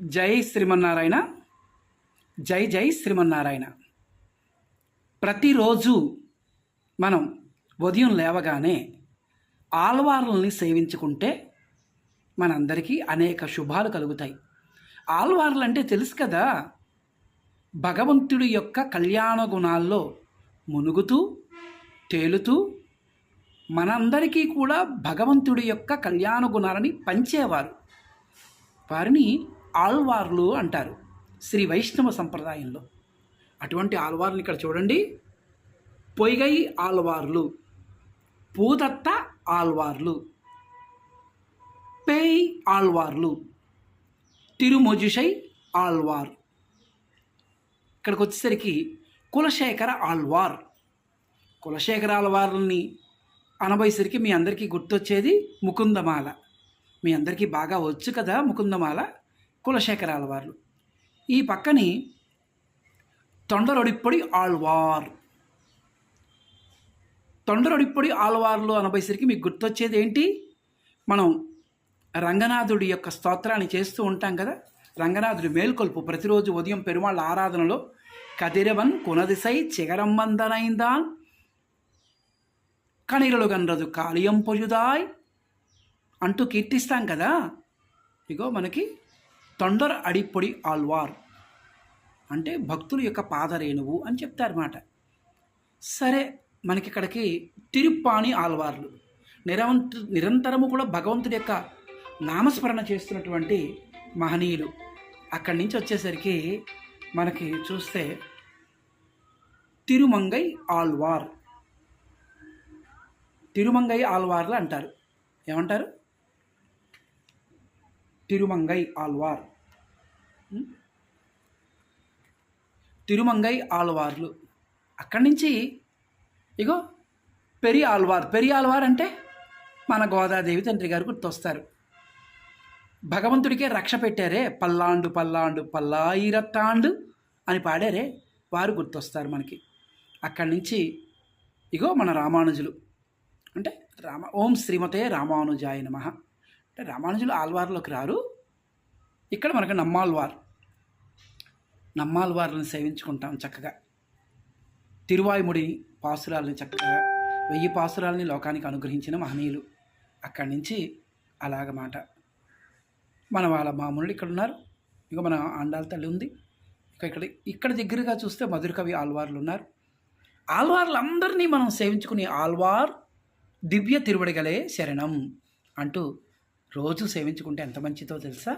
జై శ్రీమన్నారాయణ. జై జై శ్రీమన్నారాయణ. ప్రతిరోజు మనం ఉదయం లేవగానే ఆల్వార్లని సేవించుకుంటే మనందరికీ అనేక శుభాలు కలుగుతాయి. ఆల్వార్లు అంటే తెలుసు కదా భగవంతుడి యొక్క కళ్యాణ గుణాల్లో మునుగుతూ తేలుతూ మనందరికీ కూడా భగవంతుడి యొక్క కళ్యాణ గుణాలని పంచేవారు. వారిని ఆల్వార్లు అంటారు శ్రీ వైష్ణవ సంప్రదాయంలో. అటువంటి ఆల్వార్లు ఇక్కడ చూడండి. పొయ్గై ఆల్వార్లు పూదత్త ఆల్వార్లు పేయ్ ఆల్వార్లు తిరుమొజుషై ఆల్వార్ ఇక్కడికి వచ్చేసరికి కులశేఖర ఆల్వార్ కులశేఖర ఆల్వార్లని అనబోయేసరికి మీ అందరికీ గుర్తొచ్చేది ముకుందమాల. మీ అందరికీ బాగా వచ్చు కదా ముకుందమాల? కులశేఖర ఆళ్వార్లు ఈ పక్కని తొండరొడిప్పొడి ఆల్వార్ తొండరొడిప్పొడి ఆళ్వార్లు అనబోయేసరికి మీకు గుర్తొచ్చేది ఏంటి? మనం రంగనాథుడి యొక్క స్తోత్రాన్ని చేస్తూ ఉంటాం కదా. రంగనాథుడి మేల్కొల్పు ప్రతిరోజు ఉదయం పెరుమాళ్ళ ఆరాధనలో కదిరవన్ కునదిసై చిగరమ్మందనైందాన్ కణిరలు గన్రదు కాళియం పొయుదాయ్ అంటూ కీర్తిస్తాం కదా. ఇగో మనకి తొండర అడిపొడి ఆల్వార్ అంటే భక్తుల యొక్క పాదరేణువు అని చెప్తారన్నమాట. సరే మనకి ఇక్కడికి తిరుప్పాణి ఆల్వార్లు నిరవంత నిరంతరము కూడా భగవంతుడి యొక్క నామస్మరణ చేస్తున్నటువంటి మహనీయులు. అక్కడి నుంచి వచ్చేసరికి మనకి చూస్తే తిరుమంగై ఆల్వార్ తిరుమంగై ఆల్వార్లు అంటారు. ఏమంటారు? తిరుమంగై ఆల్వార్ తిరుమంగై ఆల్వార్లు అక్కడి నుంచి ఇగో పెరి ఆల్వార్ పెరి ఆల్వార్ అంటే మన గోదాదేవి తండ్రి గారు గుర్తొస్తారు. భగవంతుడికే రక్ష పెట్టారే పల్లాండు పల్లాండు పల్లాయిరత్తాండు అని పాడారే వారు గుర్తొస్తారు మనకి. అక్కడి నుంచి ఇగో మన రామానుజులు. అంటే రామ ఓం శ్రీమతే రామానుజాయ నమ. అంటే రామానుజులు ఆల్వార్లోకి రారు. ఇక్కడ మనకు నమ్మాల్వార్ నమ్మాల్వార్లను సేవించుకుంటాం చక్కగా. తిరువాయుముడి పాసురాలని చక్కగా వెయ్యి పాసురాలని లోకానికి అనుగ్రహించిన మహనీయులు. అక్కడి నుంచి అలాగమాట మన వాళ్ళ మామూలు ఇక్కడ ఉన్నారు. ఇక మన ఆండాల తల్లి ఉంది. ఇక ఇక్కడ ఇక్కడ దగ్గరగా చూస్తే మధుర కవి ఆల్వార్లు ఉన్నారు. ఆల్వార్లందరినీ మనం సేవించుకునే ఆల్వార్ దివ్య తిరువడిగలే శరణం అంటూ రోజు సేవించుకుంటే ఎంత మంచిదో తెలుసా?